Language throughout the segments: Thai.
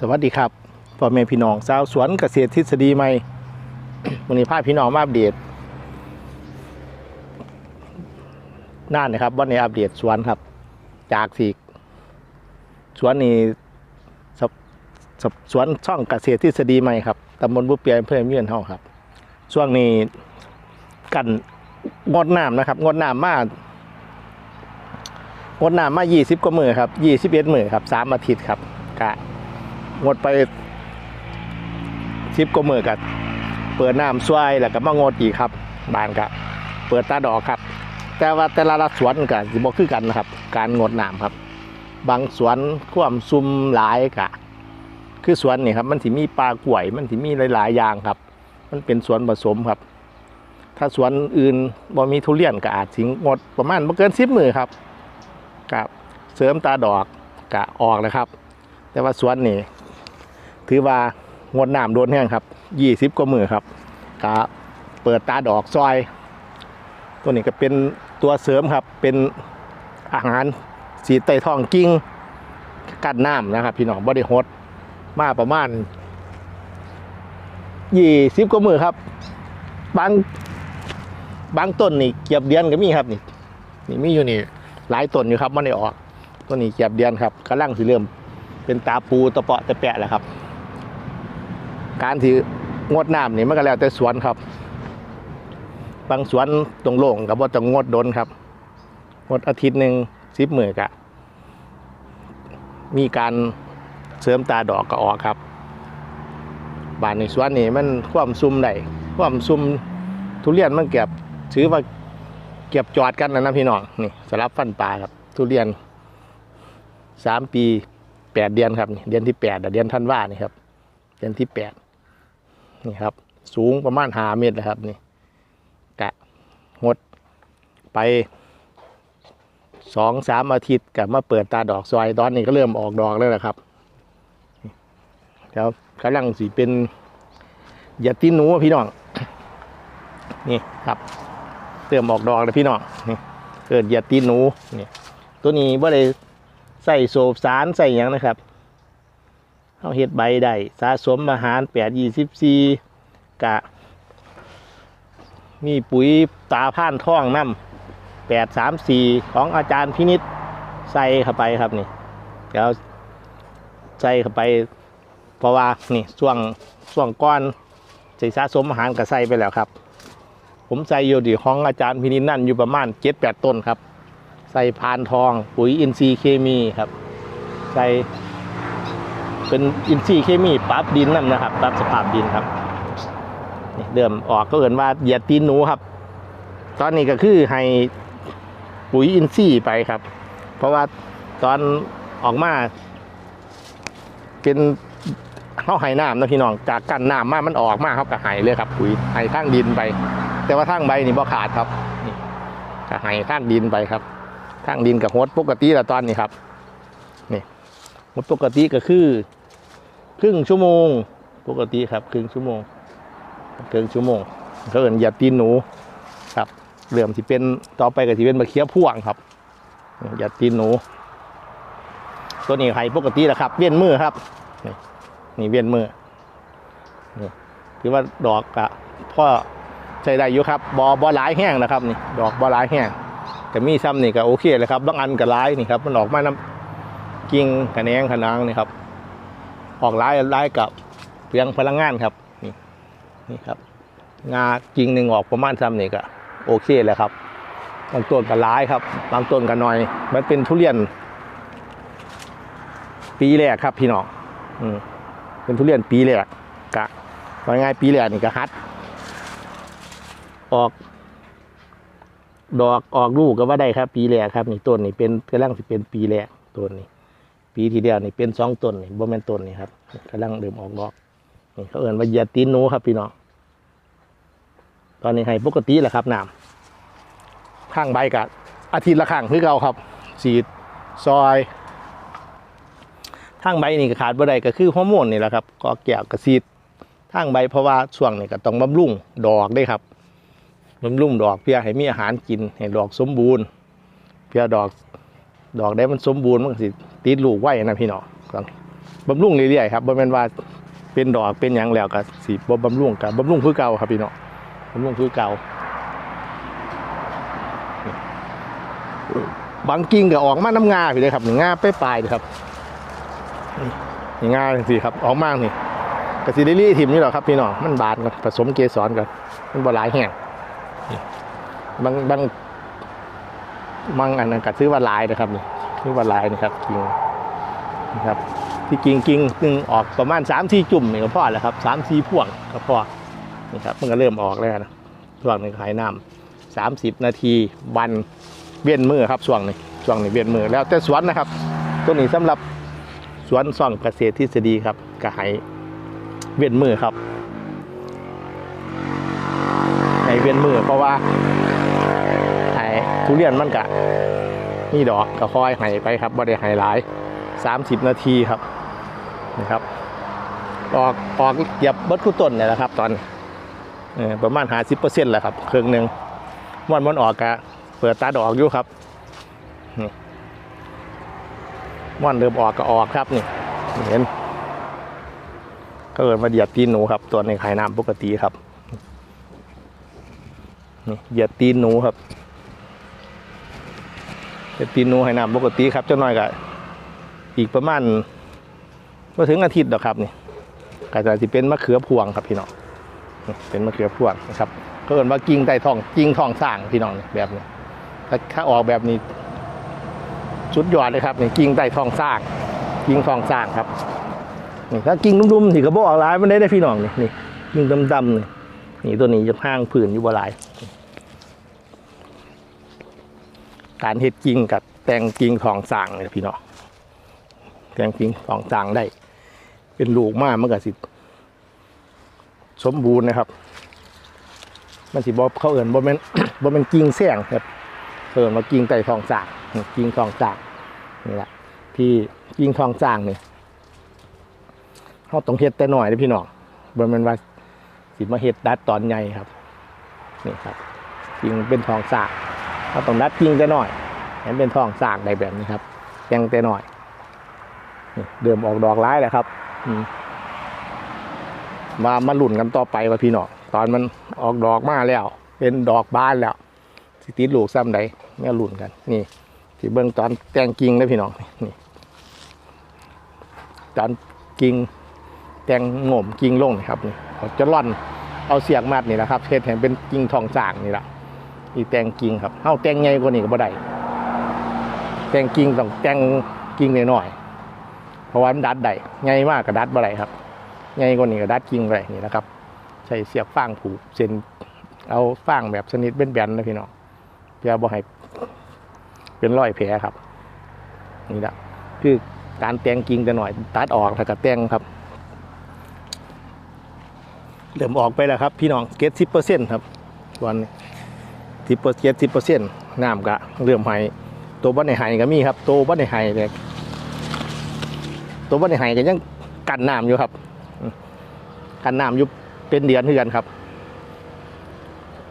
สวัสดีครับพ่อแม่พี่น้องชาวสวนเกษตรทฤษฎีใหม่วันนี้พาพี่น้องมาอัปเดตน่านนะครับวันนี้อัปเดตสวนครับ จากสีสวนนี้สสสวนช่องเกษตรทฤษฎีใหม่ครับตำบลบุเปียเพื่อเมียนเฮาครับ ช่วงนี้กันงดน้ำนะครับ งดน้ำมากงดน้ำมา 20 กว่ามือครับ 21 มือครับ 3 อาทิตย์ครับ งดไป10กว่ามือกับเปิดน้ำช่วยแล้วก็มางดอีกครับบานกะเปิดตาดอกครับ แต่ว่าแต่ละสวนกับสิบ่คือกันนะครับ การงดน้ำครับ บางสวนความซุ่มหลายกะ คือสวนนี่ครับ มันสิมีปลากล้วย มันสิมีหลายๆอย่างครับ มันเป็นสวนผสมครับ ถ้าสวนอื่นบ่มีทุเรียนก็อาจสิงงดประมาณบ่เกิน10มือครับกับเสริมตาดอกกะออกนะครับ แต่ว่าสวนนี่ ถือว่างดน้ำโดนแห้งครับยี่สิบกว่ามือครับกะเปิดตาดอกซอย ตัวนี้ก็เป็นตัวเสริมครับ เป็นอาหารสีไตทองกิ้งกันน้ำนะครับ พี่น้องบริโฮดมาประมาณยี่สิบกว่ามือครับ บางบางต้นนี่เกียบเดือนก็มีครับนี่นี่มีอยู่นี่หลายต้นอยู่ครับมันได้ออก ต้นนี้เกียบเดือนครับกำลังสิเริ่มเป็นตาปูตะเปาะตะแปะแล้วครับ การที่งดน้ำนี่มันก็แล้วแต่สวนครับ บางสวนตรงโล่งกับว่าต้องงดโดนครับ งดอาทิตย์หนึ่งสิบมือกะ มีการเสริมตาดอกก็ออกครับ บานในสวนนี่มันความซุ่มได้ความซุ่มทุเรียนมันเก็บถือว่าเก็บจอดกันนะนะพี่น้องนี่สลับฟันปลาครับ ทุเรียนสามปีแปดเดือนครับเดือนที่แปดเดือนธันว่านี่ครับ เดือนที่แปด นี่ครับ สูงประมาณหาเมตรนะครับนี่กะงดไปสองสามอาทิตย์กับมาเปิดตาดอกซอยตอนนี้ก็เริ่มออกดอกแล้วนะครับแล้วกำลังสีเป็นยาติหนูพี่น้องนี่ครับเติมออกดอกเลยพี่น้องนี่เกิดยียดตีนหนูนี่ตัวนี้ว่าได้ใส่โสบสารใส่ยังนะครับ เอาเห็ดใบได้สะสมอาหารแปดยี่สิบสี่กะ มีปุ๋ยตาผ่านท่องน้ำแปดสามสี่ของอาจารย์พินิษใส่เข้าไปครับนี่แล้วใส่เข้าไป เพราะว่านี่ช่วงช่วงก้อนใส่สะสมอาหารก็ใส่ไปแล้วครับ ผมใส่อยู่ดีของอาจารย์พินิจนั่นอยู่ประมาณเจ็ดแปดต้นครับ ใส่พานทองปุ๋ยอินทรีย์เคมีครับ ใส่ เป็นอินทรีย์เคมีปรับดินนั่นนะครับปรับสภาพดินครับนี่เดิมออกก็เอ่นว่าเหยียดตีนหนูครับ ตอนนี้ก็คือให้ปุ๋ยอินทรีย์ไปครับ เพราะว่าตอนออกมา เป็นเข้าไห้น้ำนะพี่น้องจากกันน้ำมามันออกมาเขาก็ไห้เลยครับ ปุ๋ยไห้ข้างดินไป แต่ว่าทางใบนี่บ่ขาดครับนี่ก็ให้ทางดินไปครับทางดินกับโฮดปกติละตอนนี้ครับนี่โฮดปกติก็คือ รึ่งชั่วโมง ปกติครับครึ่งชั่วโมงครึ่งชั่วโมงก็เอินอย่าตีนหนูครับเริ่อมที่เป็นต่อไปก็ที่เป็นมะเขือพ่วงครับอย่าตีนหนู ตัวนี้ไห้ปกติแหละครับ เวียนมือครับ นี่นี่เวียนมือนี่ถือว่าดอกอะพ่อใช้ได้อยู่ครับบอบอหลายแห้งนะครับนี่ดอกบอหลายแห้งแต่มีซ้ำนี่ก็โอเคเลยครับบางอันก็หลายนี่ครับมันออกมาน้ำกิ่งกระแนงขนางนี่ครับ ออกหลายหลายกับเพียงพลังงานครับ นี่นี่ครับ งากิ่งหนึ่งออกประมาณซ้ำนี่ก็โอเคเลยครับบางต้นก็หลายครับ บางต้นก็น้อย มันเป็นทุเรียน ปีแรกครับพี่น้องอืมเป็นทุเรียนปีแรกกะว่าง่ายปีแรกนี่ก็ฮัด ออก ดอกออกลูกก็ว่าได้ครับ ปีแรกครับ นี่ต้นนี่เป็นกำลังสิเป็นปีแรกต้นนี่ ปีที่เดียวนี่เป็นสองต้นนี่บ่แม่นต้นนี่ครับกำลังเริ่มออกดอกนี่เขาเอ่นว่าหยียดตีนหนูครับพี่น้องตอนนี้ให้ปกติแหละครับน้ำข้างใบกับอาทิตย์ละครั้งคือเก่าครับสีดซอยทางใบนี่ก็ขาดบ่ได้ก็คือฮอร์โมนนี่แหละครับก็แก้วกระซีดทางใบเพราะว่าช่วงนี้ก็ต้องบำรุงดอกได้ครับบำรุงดอกเพื่อให้มีอาหารกินให้ดอกสมบูรณ์ เพื่อดอกดอกได้มันสมบูรณ์มันสิ ติดลูกไว้นะพี่น้องครับบำรุงเรื่อยๆครับบ่แม่นว่าเป็นดอกเป็นหยังแล้วก็สิบ่บำรุงก็บบำรุงคือเก่าครับพี่น้องบำรุงคือเก่าบางกิ่งก็ออกมาน้ำงาพี่เลยครับนี่งาไปปลายครับนี่งาจังซี่ครับออกมากนี่ก็สิได้รีถิ่มนี่หรอครับพี่น้องมันบานกันผสมเกสรกันมันบหลายแห้งนี่บางบางบางอันนั้นก็ซื้อว่าลายนะครับนี่ ซื้อว่าลายนะครับกิ่งนะครับ ที่กิ่งกิ่งหนึ่งออกประมาณสามสี่จุ่มนี่ก็พอแล้วครับสามสี่พ่วงก็พอนี่ครับมันก็เริ่มออกแล้วนะช่วงนึ่งขายน้ำสามสิบนาทีวันเวียนมือครับช่วงนี้ช่วงนี้เวียนมือแล้วแต่สวนนะครับ ตัวนี้สำหรับสวนซ่องเกษตรทฤษฎีครับก็ให้เวียนมือครับให้เวียนมือเพราะว่าไอ้ทุเรียนมันกะ มีดอกก็ค่อยให้ไปครับบ่ได้ให้หลาย 30 นาทีครับนะครับออกออกเหยียบเบิดคู่ต้นเนี่ยแหละครับ ตอนอประมาณหาสิบเปอร์เซ็นต์แหละครับครึ่งหนึ่งม้วนมันออกกะเปิดตาดอกอยู่ครับม่อนเริ่มออกก็ออกครับนี่เห็นก็เกิดมาเหยียดตีนหนูครับ ตัวในไขายน้ำปกติครับนี่เหยียดตีนหนูครับ เหยียดตีนูให้น้ำปกติครับเจ้าน้อยกะอีกประมาณมาถึงอาทิตย์ดอกครับนี่ก็จะสิเป็นมะเขือพวงครับพี่น้องเป็นมะเขือพวงนะครับก็เอินว่ากิ่งไต่ทองกิ่งทองสร้างพี่น้องแบบนี้ถ้าถ้าออกแบบนี้สุดยอดเลยครับนี่กิ่งไต่ทองสร้างกิ่งทองสร้างครับนี่ถ้ากิ่งนุ่มๆที่กระบอกหลายมันได้ได้พี่น้องนี่นี่กิ่งดำๆนี่นี่ตัวนี้จะห้างผืนอยู่บ่หลาย การเห็ดกิ่งกับแต่งกิ่งทองสร้างเลยพี่น้องแกงพิงสองจางได้ เป็นลูกมากมันก็สิ สมบูรณ์นะครับ มันสิบอเขาเอิ่นบ่แม่นบ่แม่นกิ่งแสงครับเอิ่นว่ากิ่งไต่ทองสากกิ่งทองสากนี่แหละที่กิ่งทองสางนี่เขาต้องเฮ็ดแต่หน่อยเด้อพี่น้องบ่แม่นว่าสิมาเฮ็ดดัดตอนใหญ่ครับนี่ครับกิ่งเป็นทองสาก เขาต้องดัดกิ่งแต่หน่อยให้เป็นทองสากได้แบบนี้ครับแกงแต่หน่อยเริ่มออกดอกร้ายแหล้วครับมามาหลุ่นกันต่อไปว่าพี่น้องตอนมันออกดอกมาแล้ว เป็นดอกบานแล้วสิติดลูกซ้ำใดแม่หลุ่นกัน นี่ที่เบื้องตอนแต่งกิ่งนะพี่น้องนี่ตอนกิ่งแต่งโง่มกิ่งลงนี่ครับนี่จะร่อนเอาเสียกมัดนี่แหละครับเฮ็ดให้เป็นกิ่งทองสร้างนี่แหละ นี่แต่งกิ่งครับเฮาแต่งใหญ่กว่านี้ก็บ่ได้แต่งกิ่งต้องแต่งกิ่งน้อยๆเพราะว่ามันดัดได้ไงมากกับดัดบ่ได้ครับไงกว่านี้ก็ดัดกิ่งไปนี่นะครับ ใช้เสียบฟางผูกเส้นเอาฟางแบบชนิดเป็นแบนๆนะพี่น้องเพื่อบ่ให้เป็นรอยแผลครับนี่แหละคือการแต่งกิ่งแต่หน่อยตัดออกแล้วก็แต่งครับเริ่มออกไปแล้วครับ พี่น้องเก็ตสิบเปอร์เซ็นต์ครับวัน สิบเปอร์เซ็นต์สิบเปอร์เซ็นต์น้ำก็เริ่มไหายตัวบ้านในไหายก็มีครับ ตัวบ้านในไหายเนี่ยตัวบ้านในไห้ก็ยังกันน้ำอยู่ครับ กันน้ำอยู่เป็นเดือนเทือนครับ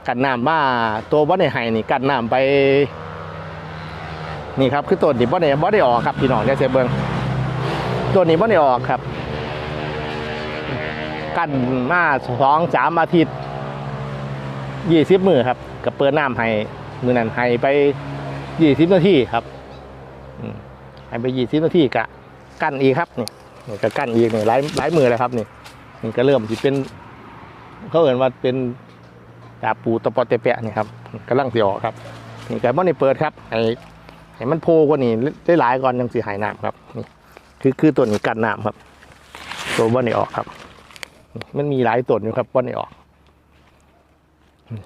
กันน้ำมาตัวบ้านในไห้นี่กันน้ำไป นี่ครับคือต้นนี้บ้านในบ้านได้ออกครับพี่น้องได้เสียเบิ้งตัวนี้บ้านได้ออกครับ กันมาสองสามอาทิตย์ยี่สิบมือครับ กับเปิดน้ำให้มือนั้นให้ไปยี่สิบนาทีครับอให้ไปยี่สิบนาทีกะกั้นอีกครับนี่นี่ก็กั้นอีกนี่หลายหลายมือแล้วครับนี่นี่ก็เริ่มที่เป็นเขาเอ่นว่าเป็นตาปูตะปอเตะแปะนี่ครับกำลังเสียออกครับนี่ก็บ่ได้เปิดครับไอ้ไอ้มันโพกว่านี่ได้หลายก่อนยังสีหายน้ำครับนี่คือคือตัวนี้กันน้ำครับ ตัวบ่ได้ออกครับ มันมีหลายตัวอยู่ครับบ่ได้ออก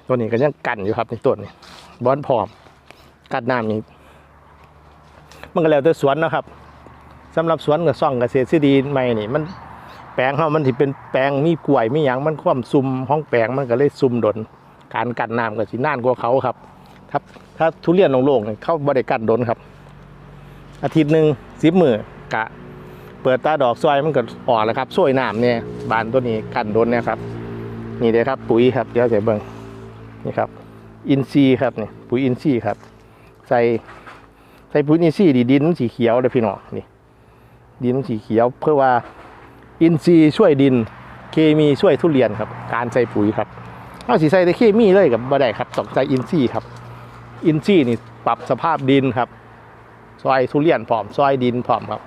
ตัวนี้ก็ยังกันอยู่ครับในตัวนี้บอนพร้อมกันน้ำนี้มันก็แล้วแต่สวนนะครับสำหรับสวนกับซ่องเกษตรซีดีใหม่นี่มันแปลงเฮามันที่เป็นแปลงมีกล้วยมีหยังมันความซุ่มห้องแปลงมันก็เลยซุ่มดน การกันน้ำก็สินานกว่าเขาครับ ถ้าถ้าทุเรียนโล่งๆเข้าบ่ได้กันดนครับ อาทิตย์หนึ่งสิบมือกะ เปิดตาดอกซอยมันก็ออกแล้วครับช่วยน้ำเนี่ยบานตัวนี้กันดนเนี่ยครับ นี่เลยครับปุ๋ยครับเดี๋ยวจะเบิ่ง นี่ครับอินซีครับนี่ปุ๋ยอินซีครับ ใส่ใส่ปุ๋ยอินซีดีดินสีเขียวเลยพี่น้องนี่ดินสีเขียว เพื่อว่าอินทรีช่วยดินเคมีช่วยทุเรียนครับ การใส่ปุ๋ยครับเอาสีใส่แต่เคมีเลยกับบ่ได้ครับต้องใส่อินทรีครับ อินทรีนี่ปรับสภาพดินครับซอยทุเรียนพร้อมซอยดินพร้อมครับ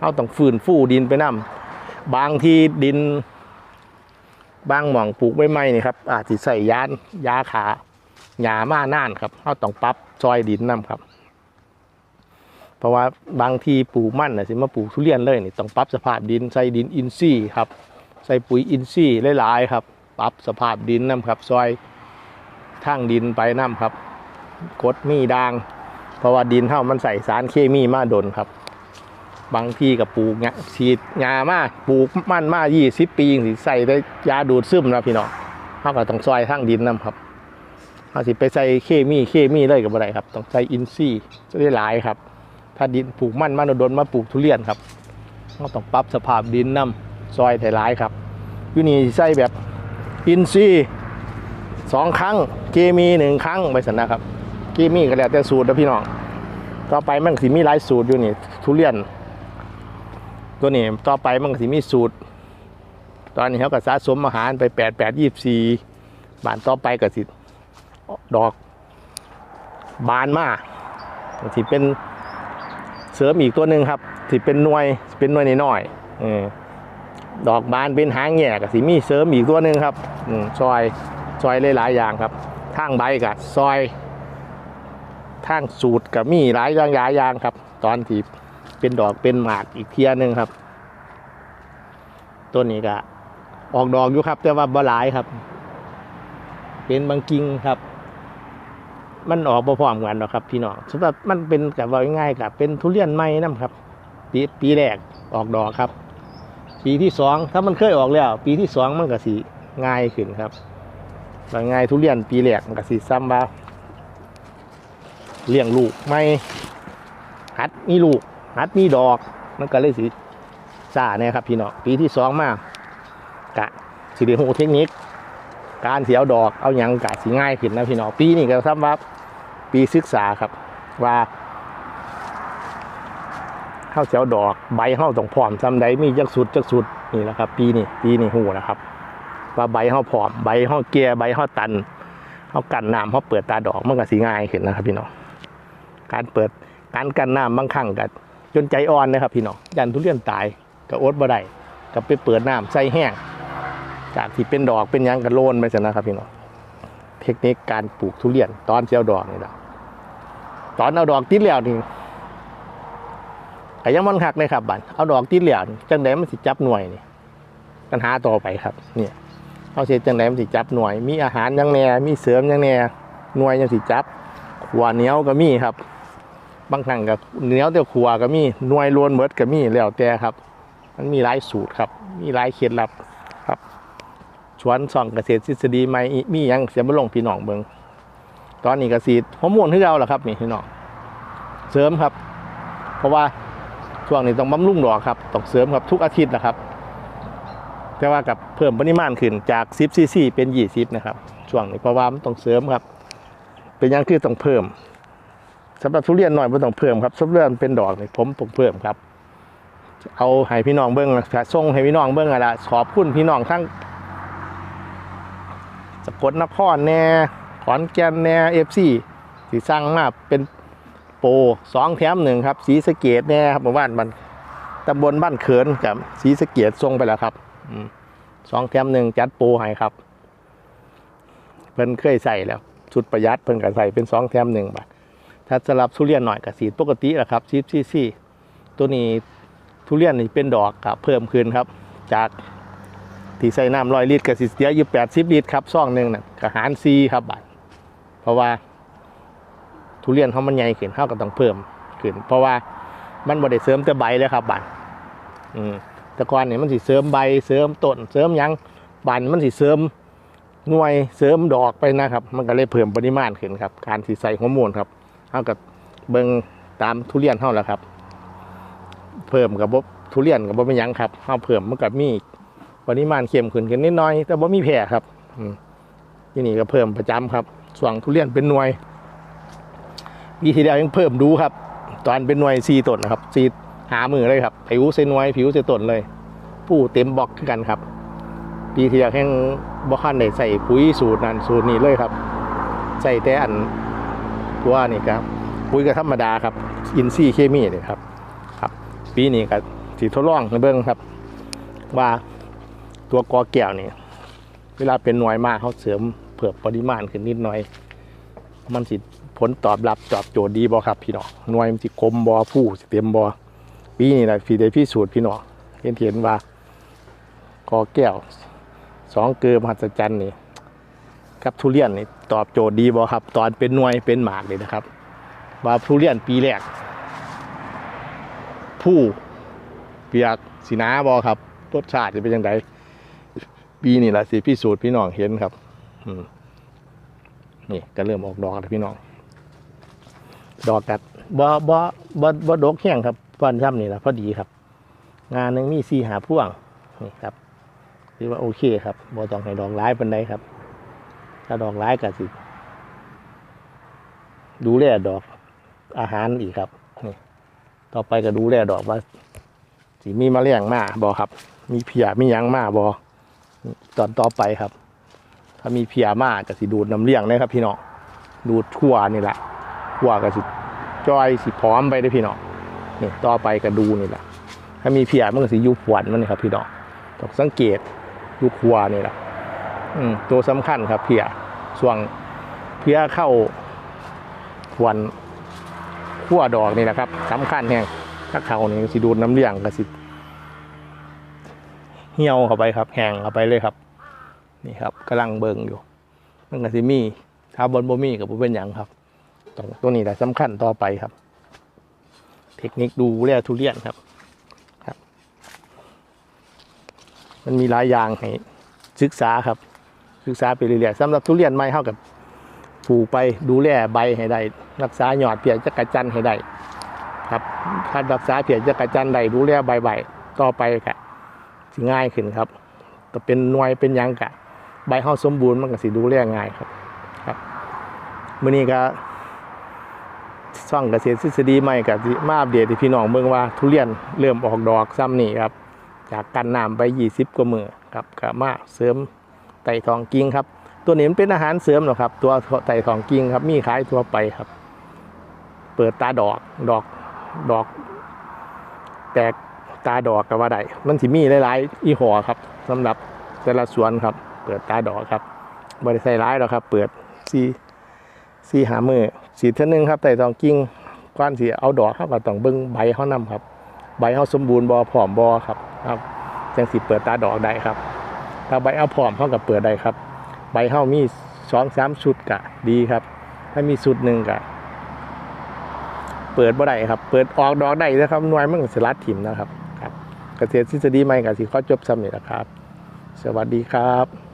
เอาต้องฟื้นฟูดินไปนํบางที่ดิน บางหม่องปลูกใบไม้นี่ครับอาจจะใส่ยานยาขาหญ้ามาน่านครับเราต้องปรับซอยดินนํครับ เพราะว่าบางที่ปลูกมันน่ะสิมาปลูกทุเรียนเลยนี่ต้องปรับสภาพดินใส่ดินอินทรีย์ครับใส่ปุ๋ยอินทรีย์หลายๆครับ ปรับสภาพดินนํครับซอยทางดินไปนํครับกดมีดาง เพราะว่าดินเท่ามันใส่สารเคมีมาดนครับ บางที่กับปลูกเนี่ยฉีดยามากปลูกมั่นมา20ปีสิใส่ได้ยาดูดซึมนะพี่น้องเขาก็ต้องซอยทางดินนํครับเขาสิไปใส่เคมีเคมีเลยกับอะไรครับ ต้องใส่อินทรีย์จะได้หลายครับ ถ้าดินปลูกมั่นมาโดนมาปลูกทุเรียนครับเราต้องปรับสภาพดินนํซอยได้หลายครับอยู่นี่ใส่แบบอินทรีย์สองครั้งเคมีหนึ่งครั้งไปสันนะครับกีมีก็แล้วแต่สูตรนะพี่น้องต่อไปมันสิมีหลายสูตรอยู่นี่ทุเรียน ตัวนี้ต่อไปมันก็สิมีสูตร ตอนนี้เขาก็สะสมอาหารไปแปดแปดยี่สี่บานต่อไปก็สิดอก บานมาที่เป็นเสริมอีกตัวหนึ่งครับที่เป็นหน่วยเป็นหน่วยน้อยๆเออดอกบานเป็นหางแง่ก็สิมีเสริมอีกตัวหนึ่งครับอืมซอยซอยหลายๆอย่างครับทางใบกับซอยทางสูตรกับมีหลายอย่างหลายอย่างครับ ตอนที่ เป็นดอกเป็นหมากอีกเทียหนึงครับ ต้นนี้ก็ออกดอกอยู่ครับ แต่ว่าบ่หลายครับ เป็นบางกิ่งครับ มันออกบ่พร้อมกันหรอกครับ พี่น้องสำหรับมันเป็นกับว่าง่ายๆกับเป็นทุเรียนใหม่นํครับ ปีปีแรกออกดอกครับ ปีที่สองถ้ามันเคยออกแล้ว ปีที่สองมันก็สีง่ายขึ้นครับว่าง่ายทุเรียนปีแรกมันก็สีซ้ำว่าเลี้ยงลูกไม่หัดมีลูก หัดมีดอก มันก็เลยสิซาเนี่ยครับพี่น้องปีที่สองมากกะสิเดโฮเทคนิค การเสียวดอกเอาหยังกะสิง่ายขึ้นนะพี่น้องปีนี้ก็ซ้ำว่าปีศึกษาครับว่าเข้าเสียวดอกใบเข้าต้องพร้อมซ้ำใดมีจักสุดจักสุดนี่แหละครับ ปีนี้ปีนี้หูนะครับ ว่าใบเข้าพร้อมใบเข้าเกียใบเข้าตันเขากันน้ำเขาเปิดตาดอกมันก็สีง่ายขึ้นนะครับพี่น้องการเปิดการกันน้ำบางครั้งก็ จนใจอ่อนนะครับพี่น้องยันทุเรียนตายก็อดบ่ได้ก็ไปเปิดน้ำใส่แห้ง จากที่เป็นดอกเป็นยังกระโลนไปซะนะครับพี่น้องเทคนิคการปลูกทุเรียนตอนเจียวดอกนี่แหละตอนเอาดอกติดแล้วนี่ก็ยังมันคักเลยครับบันเอาดอกติดแล้วนี่จังไดมันสิจับหน่วยนี่ปัญหาต่อไปครับ เนี่ยเขาเสียจังไดมันสิจับหน่วย มีอาหารยังแหน่มีเสริมยังแหน่หน่วยยังสิจับขัวเนี้ยวก็มีครับ บางครั้งก็เนียวแต่ขัวก็มีหน่วยล้วนเบิดก็มีแล้วแต่ครับ มันมีหลายสูตรครับ มีหลายเคล็ดลับครับชวนส่องเกษตรทฤษฎีใหม่มียังเสียมาลงพี่น้องเบิงตอนนี้ก็สีดฮอร์โมนที่เราแหละครับนี่พี่น้องเสริมครับ เพราะว่าช่วงนี้ต้องบำรุงดอกครับต้องเสริมครับทุกอาทิตย์นะครับ แต่ว่ากับเพิ่มปริมาณขึ้นจาก10ซีซีเป็น20นะครับช่วงนี้เพราะว่ามันต้องเสริมครับ เป็นยังคือต้องเพิ่ม สำหรับทุเรียนหน่อยไม่ต้องเพิ่มครับสำหรับเรื่องเป็นดอกนี่ผมต้องเพิ่มครับ เอาให้พี่น้องเบิ้งนะส่งให้พี่น้องเบิ้งอะละขอบคุณพี่น้องทั้งสกลนครแน่ขอนแก่นแน่เอฟซีสีสร้างมาเป็นโปรสองแถมหนึ่งครับ สีสเกตแน่ครับหมู่บ้านมันตำบลบ้านเขินกับสีสเกตส่งไปแล้วครับอสองแถมหนึ่งจัดโปรให้ครับเพิ่นเคยใส่แล้วชุดประหยัดเพิ่นก็ใส่เป็นสองแถมหนึ่งบาท ถ้าสลับทุเรียนหน่อยก็สีดปกติแหละครับซีซีซีตัวนี้ทุเรียนนี่เป็นดอกครับเพิ่มขึ้นครับ จากที่ใส่น้ำร้อยลิตรกับสิเสียอยู่แปดสิบลิตรครับซองหนึ่งน่ะกหารซีครับบาทเพราะว่าทุเรียนเขามันใหญ่ขึ้นเขาก็ต้องเพิ่มขึ้น เพราะว่ามันบ่ได้เสริมแต่ใบเลยครับบาทอืมแต่ก่อนเนี่ยมันสิเสริมใบเสริมต้นเสริมยังบานมันสิเสริมหน่วยเสริมดอกไปนะครับ มันก็เลยเพิ่มปริมาณขึ้นครับ การที่ใส่ฮอร์โมนครับ เท่ากับเบิงตามทุเรียนเท่าแล้วครับ เพิ่มกับบ่ทุเรียนกับบ่เป็นยังครับเท่าเพิ่มมันกับมีปริมาณเข้มขึ้นกันนิดหน้อย แต่บ่มีแผ่ครับอที่นี่ก็เพิ่มประจำครับส่วนทุเรียนเป็นหน่วยปีที่แล้วยังเพิ่มดูครับ ตอนเป็นหน่วยซีต้นนะครับซีหามือเลยครับผิวเส้นไว้ผิวเส้นต้นเลย ผู้เต็มบล็อกกันครับ ปีที่แล้วแห่งบ่คันได้ใส่ปุ๋ยสูตรนั้นสูตรนี้เลยครับ ใส่แต่อัน ตัวนี่ครับปุ๋ยก็ธรรมดาครับอินทรีย์เคมีนี่ครับครับ ปีนี้ก็สิทดลองให้เบิ่งครับ ว่าตัวกอแก้วนี่เวลาเป็นหน่วยมากเขาเสริมเพิ่มปริมาณขึ้นนิดหน่อย มันสิผลตอบรับตอบโจทย์ดีบ่ครับพี่น้องหน่วยมันสิกลมบ่ผู้สิเต็มบ่ปีนี้นะพี่ได้พิสูจน์พี่น้องเห็นเห็นว่ากอแก้วสองเกลือมหัศจรรย์นี่ กับทุเรียนนี่ตอบโจทย์ดีบ่ครับ ตอนเป็นหน่วยเป็นหมากเลยนะครับ ว่าทุเรียนปีแรกผู้เปียกสีน้าบอครับรสชาติจะเป็นยังไงปีนี่แหละสิพี่สูตรพี่น้องเห็นครับอืมนี่ก็เริ่มออกดอกแล้วพี่น้อง ดอกกัดบ่บ่บ่บ่ดกแห้งครับป้อนย่ำนี่แหละพอดีครับ งานหนึ่งมีสี่หาพ่วงนี่ครับถือว่าโอเคครับบ่ต้องให้ดอกร้ายเป็นไดครับ ถ้าดอกร้ายก็สิ ดูแลดอก อาหารอีกครับนี่ต่อไปก็ดูแลดอกว่าสิมีแมลงมาบอครับ มีเพียมียังมาบอตอนต่อไปครับ ถ้ามีเพียมาก็สิดูดน้ำเลี้ยงนะครับ พี่น้องดูดทั่วนี่แหละทั่วก็สิจอยสิพร้อมไปได้พี่น้องนี่ต่อไปก็ดูนี่แหละถ้ามีเพียมันก็สิยุบหวนมันนี่ครับ พี่น้องต้องสังเกตยุครัวนี่แหละ ตัวสำคัญครับเพียส่วงเพียเข้าควันขั้วดอกนี่แหละครับสำคัญแห่งถ้าเขานี่สิดูดน้ำเลี้ยงก็สิเหี่ยวเข้าไปครับแห้งเข้าไปเลยครับ นี่ครับกำลังเบิ่งอยู่มันก็สิมีถ้าบนบ่มีกับบ่เป็นหยังครับตรงตัวนี้แหละสำคัญต่อไปครับ เทคนิคดูแลทุเรียนครับครับ มันมีหลายอย่างให้ศึกษาครับ ศึกษาไปเรื่อยๆสำหรับทุเรียนไม้เท่ากับปลูกไปดูแลใบให้ได้ รักษาหยอดเพียจักรจันให้ได้ครับถ้ารักษาเพียจักรจันได้ดูแลใบใบต่อไปกะสิง่ายขึ้นครับแต่เป็นหน่วยเป็นยังกะ ใบเฮาสมบูรณ์มันก็สิดูแลง่ายครับครับมื้อนี้ก็ช่องเกษตรทฤษฎีใหม่กับมาอัปเดตให้พี่น้องเบิ่งว่าทุเรียนเริ่มออกดอกซ้ำนี่ครับ จากกันน้ำไป 20 กว่ามือครับก็มาเสริม ไต่ทองกิ้งครับ ตัวนี้มันเป็นอาหารเสริมหรอครับ ตัวไต่ทองกิ้งครับ มีขายทั่วไปครับ เปิดตาดอกดอกดอก แตกตาดอกก็ว่าได้มันสิมีหลายๆอีหอครับสำหรับแต่ละสวนครับ เปิดตาดอกครับบริใส่ร้ายหรอครับ เปิดซีซีหามือสีเท่านึงครับไต่ทองกิ้งก้อนสีเอาดอกเขาก็ต้องเบิ้งใบเขานํครับ ใบเขาสมบูรณ์บอผอมบอครับครับจังสิเปิดตาดอกได้ครับ ถ้าใบเอาพรอมเขากับเปิดได้ครับ ใบเขามีสองสามชุดกะดีครับ ถ้ามีชุดหนึ่งกะเปิดบ่ได้ครับ เปิดออกดอกได้นะครับหน่วยมันก็สลัดถิ่มนะครับครับ เกษตรทฤษฎีใหม่กับสิข้อจบซ้ำนี่แหละครับ สวัสดีครับ